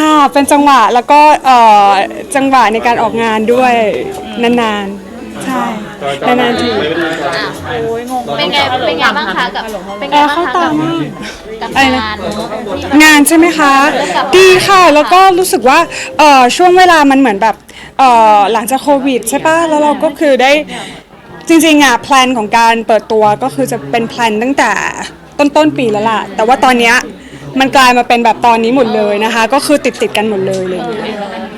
ค่ะ เป็นจังหวะแล้วก็เอ่อจังหวะในการออกงานด้วยนานๆ ใช่ นานๆทีเป็นไงเป็นไงบ้างคะกับเป็นไงแอร์บ้างเข้าคะตากับมาก กับอะไรนะ งานที่งานใช่ไหมคะ ดีค่ะแล้วก็รู้สึกว่าเอ่อช่วงเวลามันเหมือนแบบเอ่อหลังจากโควิดใช่ปะแล้วเราก็คือได้จริงๆอะแพลนของการเปิดตัวก็คือจะเป็นแพลนตั้งแต่ต้นต้นๆปีแล้วล่ะ แต่ว่าตอนเนี้ย มันกลายมาเป็นแบบตอนนี้หมดเลยนะคะ ก็คือติดติดๆกันหมดเลยเลย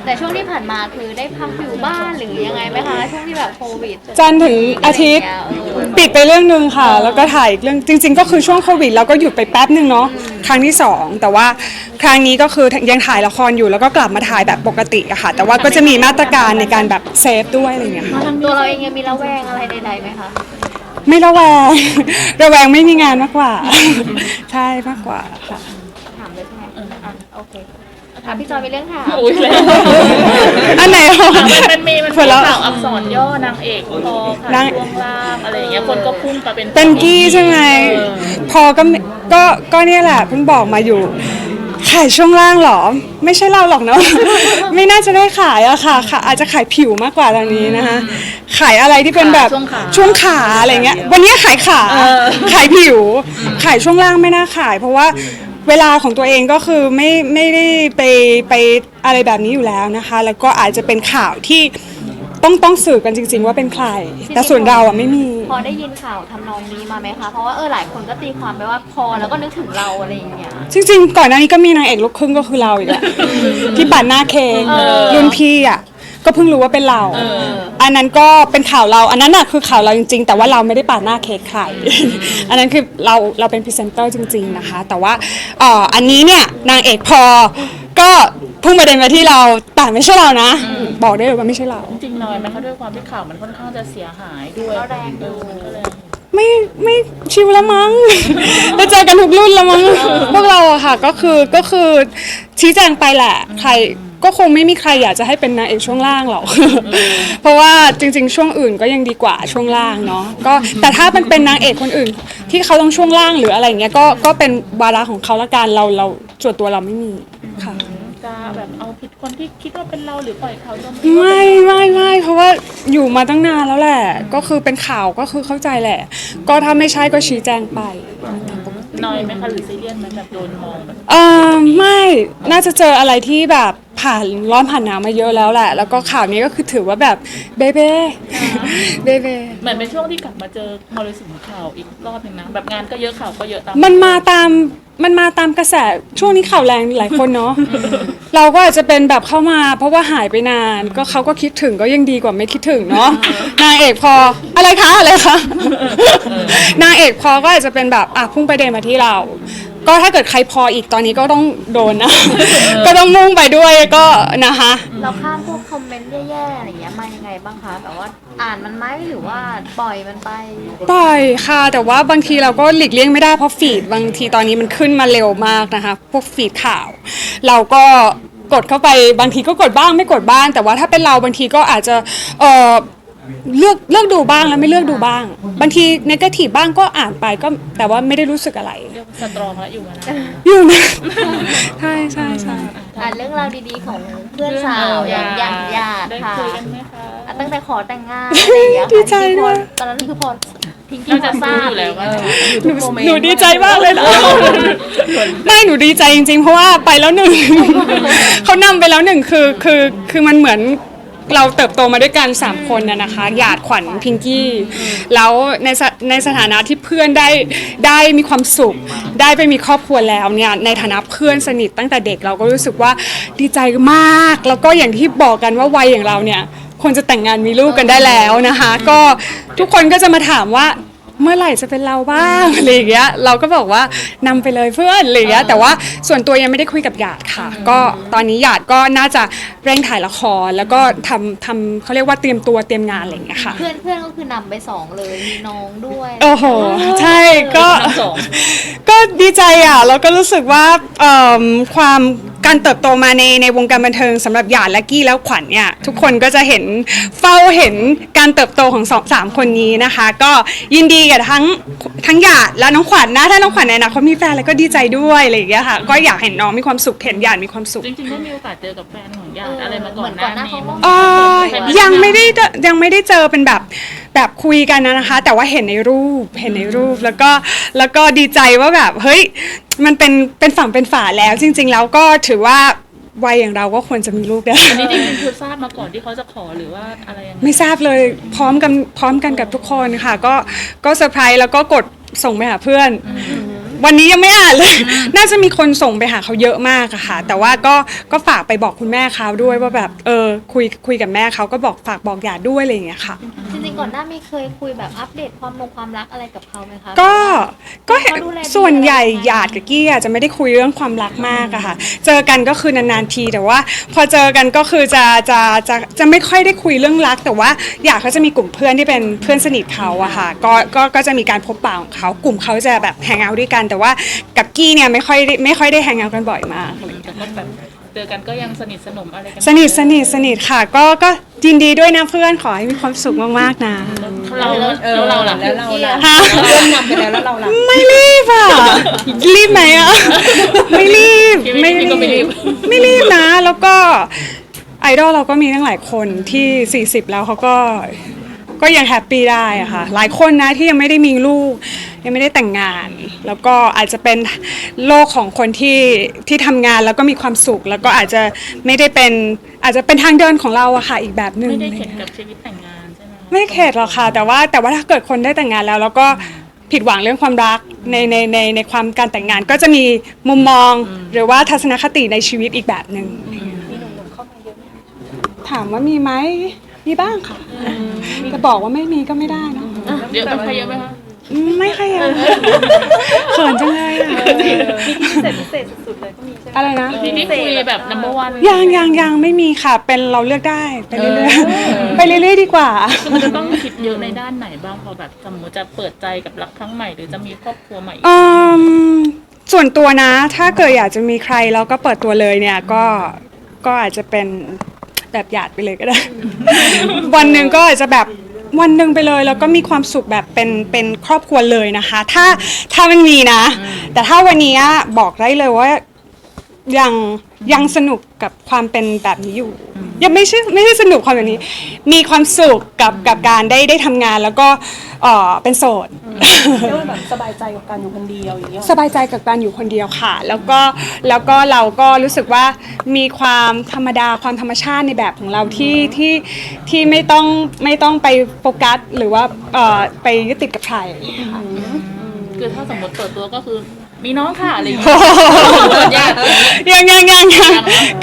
แต่ช่วงที่ผ่านมาคือได้พักอยู่บ้านหรือยังไงไหมคะ ช่วงที่แบบโควิดจันทร์ถึงอาทิตย์เออปิดไปเรื่องหนึ่งค่ะ แล้วก็ถ่ายอีกเรื่องจริง ๆ ก็คือช่วงโควิดเราก็หยุดไปแป๊บหนึ่งเนาะครั้งที่สองแต่ว่าครั้งนี้ก็คือยังถ่ายละครอยู่แล้วก็กลับมาถ่ายแบบปกติอะค่ะ แต่ว่าก็จะมีมาตรการในการแบบเซฟด้วยอะไรอย่างเงี้ยค่ะ ตัวเราเองยังมีระแวงอะไรใดๆไหมคะ ไม่ระแวง ระแวงไม่มีงานมากกว่า ใช่มากกว่าค่ะ ถามเลยใช่ไหม อะโอเคถามพี่จอยมีเรื่องถามอุ้ยแล้วอันไหนอะ มันมีมันเผื่มีอเราข่าวอักษรย่อนางเอกพอค่ะนาง ช่วงล่างอะไรอย่างเงี้ยคนก็พุ่งไปเป็นเป็นกี้ใช่ไหมเออพอก็ไม่ก็ก็เนี่ยแหละเพิ่งบอกมาอยู่ ขายช่วงล่างเหรอ ไม่ใช่เราหรอกเนาะ ไม่น่าจะได้ขายอะค่ะค่ะ อาจจะขายผิวมากกว่าตอนนี้นะคะ ขายอะไรที่เป็นแบบช่วงขาช่วงขาอะไรเงี้ย วันนี้ขายขาขายผิว ขายช่วงล่างไม่น่าขาย เพราะว่า เวลาของตัวเองก็คือไม่ไม่ได้ไปไปอะไรแบบนี้อยู่แล้วนะคะ แล้วก็อาจจะเป็นข่าวที่ต้องต้องสืบกันจริง ๆ ว่าเป็นใคร แต่ส่วนเราอะไม่มี พอได้ยินข่าวทำนองนี้มาไหมคะ เพราะว่าเออหลายคนก็ตีความไปว่าพอแล้วก็นึกถึงเราอะไรอย่างเงี้ย จริง ๆ ก่อนหน้านี้ก็มีนางเอกลูกครึ่งก็คือเราอีกแหละที่ปัดหน้าเค้กรุ่นพี่อะ ก็เพิ่งรู้ว่าเป็นเรา อันนั้นก็เป็นข่าวเรา อันนั้นน่ะคือข่าวเราจริง ๆ แต่ว่าเราไม่ได้ปาดหน้าเค้กใคร อันนั้นคือเราเราเป็นพรีเซนเตอร์จริง ๆนะคะ แต่ว่าเอ่ออันนี้เนี่ยนางเอกพอก็พุ่งประเด็นมาที่เราแต่ไม่ใช่เรานะ บอกได้เลยว่าไม่ใช่เรา จริงๆน้อยไหมคะด้วยความที่ข่าวมันค่อนข้างจะเสียหายด้วยก็แรงอยู่เออมันก็เลยไม่ไม่ชิวแล้วมั้ง เราเจอกันทุกรุ่นแล้วมั้งพวกเราอะค่ะก็คือก็คือชี้แจงไปแหละ ใคร ก็คงไม่มีใครอยากจะให้เป็นนางเอกช่วงล่างหรอก เพราะว่าจริง ๆ ช่วงอื่นก็ยังดีกว่าช่วงล่างเนาะก็แต่ถ้ามันเป็นนางเอกคนอื่น ที่เขาต้องช่วงล่างหรืออะไรเงี้ยก็ก็เป็นวาระของเขาละกันเราเราส่วนตัวเราไม่มีค่ะ จะแบบเอาผิดคนที่คิดว่าเป็นเราหรือปล่อยเขาจะไม่ไม่ไม่เพราะว่าอยู่มาตั้งนานแล้วแหละ ก็คือเป็นข่าวก็คือเข้าใจแหละ ก็ถ้าไม่ใช่ก็ชี้แจงไปน้อยไหมคะหรือซีเรียสไหมแบบโดนมองแบบ เออไม่น่าจะเจออะไรที่แบบ ผ่านร้อนผ่านหนาวมาเยอะแล้วแหละ แล้วก็ข่าวนี้ก็คือถือว่าแบบเบเบ้เบเบ้เหมือนเป็นช่วงที่กลับมาเจอมรสุมข่าวอีกรอบหนึ่งนะแบบงานก็เยอะข่าวก็เยอะตามมันมาตามมันมาตามกระแสช่วงนี้ข่าวแรงหลายคนเนาะเราก็อาจจะเป็นแบบเข้ามา เพราะว่าหายไปนาน ก็เขาก็คิดถึงก็ยังดีกว่าไม่คิดถึงเนาะนางเอกพออะไรคะอะไรคะนางเอกพอก็อาจจะเป็นแบบอะพุ่งประเด็นมาที่เรา ก็ถ้าเกิดใครพออีกตอนนี้ก็ต้องโดนนะ ก็ต้องมุ่งไปด้วยก็นะคะ เราข้ามพวกคอมเมนต์แย่ๆอะไรเงี้ยมายังไงบ้างคะแบบว่าอ่านมันไหมหรือว่าปล่อยมันไปปล่อยค่ะ แต่ว่าบางทีเราก็หลีกเลี่ยงไม่ได้เพราะฟีดบางทีตอนนี้มันขึ้นมาเร็วมากนะคะ พวกฟีดข่าว เราก็กดเข้าไปบางทีก็กดบ้างไม่กดบ้าง แต่ว่าถ้าเป็นเราบางทีก็อาจจะเออ เลือกเลือกดูบ้างแล้วไม่เลือกดูบ้าง บางทีนกาทีฟบ้างก็อ่านไปก็แต่ว่าไม่ได้รู้สึกอะไร เรียกว่าสตรองแล้วอยู่มานานอยู่นะ ใช่ใช่ใช่อ่านเรื่องราวดีๆของเพื่อนสาวอย่างอย่างญาติได้ค่ะคุยกันไหมคะ อะตั้งแต่ขอแต่งงานอะไรอย่างเงี้ยค่ะดีใจที่พด้อวยตอนนั้นคือพอพิงกี้น่าพจะอทราบอยู่แล้วว่าหนูหนูดีใจมากเลยนะไม่หนูดีใจจริงๆ เพราะว่าไปแล้วหนึ่ง เขานำไปแล้วหนึ่งคือคือคือมันเหมือน เราเติบโตมาด้วยกัน 3 คนนะนะคะ หยาดขวัญพิงกี้ แล้วในสในสถานะที่เพื่อนได้ได้มีความสุข ได้ไปมีครอบครัวแล้วเนี่ยในฐานะเพื่อนสนิทตั้งแต่เด็กเราก็รู้สึกว่าดีใจมาก แล้วก็อย่างที่บอกกันว่าวัยอย่างเราเนี่ยควรจะแต่งงานมีลูกกันได้แล้วนะคะ ก็ทุกคนก็จะมาถามว่า เมื่อไหร่จะเป็นเราบ้างอะไรอย่างเงี้ยเราก็บอกว่านำไปเลยเพื่อนอะไรอย่างเงี้ยแต่ว่าส่วนตัวยังไม่ได้คุยกับหยาดค่ะ ก็ตอนนี้หยาดก็น่าจะเร่งถ่ายละครแล้วก็ทำทำเขาเรียกว่าเตรียมตัวเตรียมงานอะไรอย่างเงี้ยค่ะ เพื่อนเพื่อนก็คือนำไปสองเลยมีน้องด้วยโอ้โหใช่ก็ทั้งสองก็ดีใจอะแล้วก็รู้สึกว่าเอิ่มความ การเติบโตมาในในวงการบันเทิงสำหรับหยาดและกี้แล้วขวัญเนี่ยทุกคนก็จะเห็นเฝ้าเห็นการเติบโตของสองสามคนนี้นะคะ ก็ยินดีกับทั้งทั้งหยาดและน้องขวัญนะถ้าน้องขวัญในอนาคตมีแฟนแล้วก็ดีใจด้วยอะไรอย่างเงี้ยค่ะ ก็อยากเห็นน้องมีความสุขเห็นหยาดมีความสุขจริงๆได้มีโอกาสเจอกับแฟนของญาเอติออะไรมาก่อนเหมือนหก่อน้านหน้านี้เขามั้ยเอ่อใช่ไหมยังไม่ได้เจอยังไม่ได้เจอเป็นแบบ แบบคุยกันนะคะ แต่ว่าเห็นในรูปเห็นในรูปแล้วก็แล้วก็ดีใจว่าแบบเฮ้ยมันเป็นเป็นฝั่งเป็นฝาแล้ว จริง ๆ แล้วก็ถือว่าวัยอย่างเราก็ควรจะมีลูกได้ อันนี้จริงๆคือทราบมาก่อนที่เขาจะขอหรือว่าอะไรยังไงไม่ทราบเลยพร้อมกันพร้อมกันกับทุกคนค่ะ ก็ก็เซอร์ไพรส์แล้วก็กดส่งไปหาเพื่อน วันนี้ยังไม่อ่านเลย น่าจะมีคนส่งไปหาเขาเยอะมากอะค่ะ แต่ว่าก็ก็ฝากไปบอกคุณแม่เขาด้วยว่าแบบเออคุยคุยกับแม่เขาก็บอกฝากบอกหยาดด้วยอะไรอย่างเงี้ยค่ะ จริงๆก่อนหน้ามีเคยคุยแบบอัปเดตความลงความรักอะไรกับเขาไหมคะ ก็ก็เห็นเขาดูแลดีส่วนใหญ่อะไรยังไงหยาดกับกี้อะจะไม่ได้คุยเรื่องความรักมากอะค่ะ เจอกันก็คือนานๆทีแต่ว่า พอเจอกันก็คือจะจะจะจะไม่ค่อยได้คุยเรื่องรัก แต่ว่าหยาดเขาจะมีกลุ่มเพื่อนที่เป็นเพื่อนสนิทเขาอะค่ะก็ก็ก็จะมีการพบปะของเขากลุ่มเขาจะแบบแฮงเอาท์ด้วยกันแต่ว่ากับกี้เนี่ยไม่ค่อยได้ไม่ค่อยได้แฮงเอาท์กันบ่อยมากแต่ก็แบบเจอกันก็ยังสนิทสนมอะไรกันสนิทสนิทสนิทค่ะ ก็ก็ยินดีด้วยนะเพื่อนขอให้มีความสุขมากๆนะเราแล้วเราล่ะแล้วเราล่ะฮะเพื่อนนำไปแล้วแล้วเราล่ะ ไม่รีบอะ รีบไหมอะ ไม่รีบไม่รีบก็ไม่รีบไม่รีบนะ แล้วก็ไอดอลเราก็มีตั้งหลายคนที่ 40 แล้วเขาก็ ก็ยังแฮปปี้ได้อะค่ะ หลายคนนะที่ยังไม่ได้มีลูก ยังไม่ได้แต่งงาน แล้วก็อาจจะเป็นโลกของคนที่ที่ทำงานแล้วก็มีความสุข แล้วก็อาจจะไม่ได้เป็นอาจจะเป็นทางเดินของเราอะค่ะอีกแบบหนึ่งไม่ได้เข็ดกับชีวิตแต่งงานใช่ไหมคะไม่เข็ดหรอกค่ะ แต่ว่าแต่ว่าถ้าเกิดคนได้แต่งงานแล้ว แล้วก็ผิดหวังเรื่องความรักในในในในความการแต่งงานก็จะมีมุมมองหรือว่าทัศนคติในชีวิตอีกแบบหนึ่งถามว่ามีไหม มีบ้างค่ะจะบอกว่าไม่มีก็ไม่ได้เนอะเดี๋ยวต้องไปเยอะไหมคะอืมไม่ค่ะยังเขินจังเลยอะพิเศษพิเศษสุดๆเลยก็มีใช่ไหมอะไรนะนี่นี่คุยแบบ number one ยังยังยังไม่มีค่ะ เป็นเราเลือกได้ไปเรื่อยๆไปเรื่อยๆดีกว่าคือมันจะต้องคิดเยอะในด้านไหนบ้างพอแบบสมมติจะเปิดใจกับรักครั้งใหม่หรือจะมีครอบครัวใหม่อีกเอิ่มส่วนตัวนะ ถ้าเกิดอยากจะมีใครแล้วก็เปิดตัวเลยเนี่ยก็ก็อาจจะเป็น แบบหยาดไปเลยก็ได้ วันหนึ่งก็อาจจะแบบวันหนึ่งไปเลยแล้วก็มีความสุขแบบเป็นเป็นครอบครัวเลยนะคะ ถ้าถ้ามันมีนะ แต่ถ้าวันนี้บอกได้เลยว่ายัง ยังสนุกกับความเป็นแบบนี้อยู่ ยังไม่ใช่ไม่ใช่สนุกความแบบนี้ มีความสุขกับกับการได้ได้ทำงานแล้วก็เออเป็นโสด เรียกว่าแบบสบายใจกับการอยู่คนเดียวอย่างเงี้ย สบายใจกับการอยู่คนเดียวค่ะ แล้วก็แล้วก็เราก็รู้สึกว่ามีความธรรมดาความธรรมชาติในแบบของเราที่ที่ที่ไม่ต้องไม่ต้องไปโฟกัสหรือว่าเอ่อไปยึดติดกับใครค่ะคือถ้าสมมติเปิดตัวก็คือ มีน้องค่ะอะไรอย่างเงี้ยยังยังยังยัง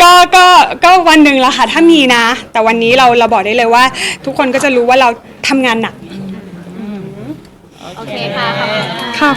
ก็ก็ก็วันหนึ่งละค่ะถ้ามีนะ แต่วันนี้เราเราบอกได้เลยว่า ทุกคนก็จะรู้ว่าเราทำงานหนักโอเคค่ะขอบคุณค่ะ ค่ะ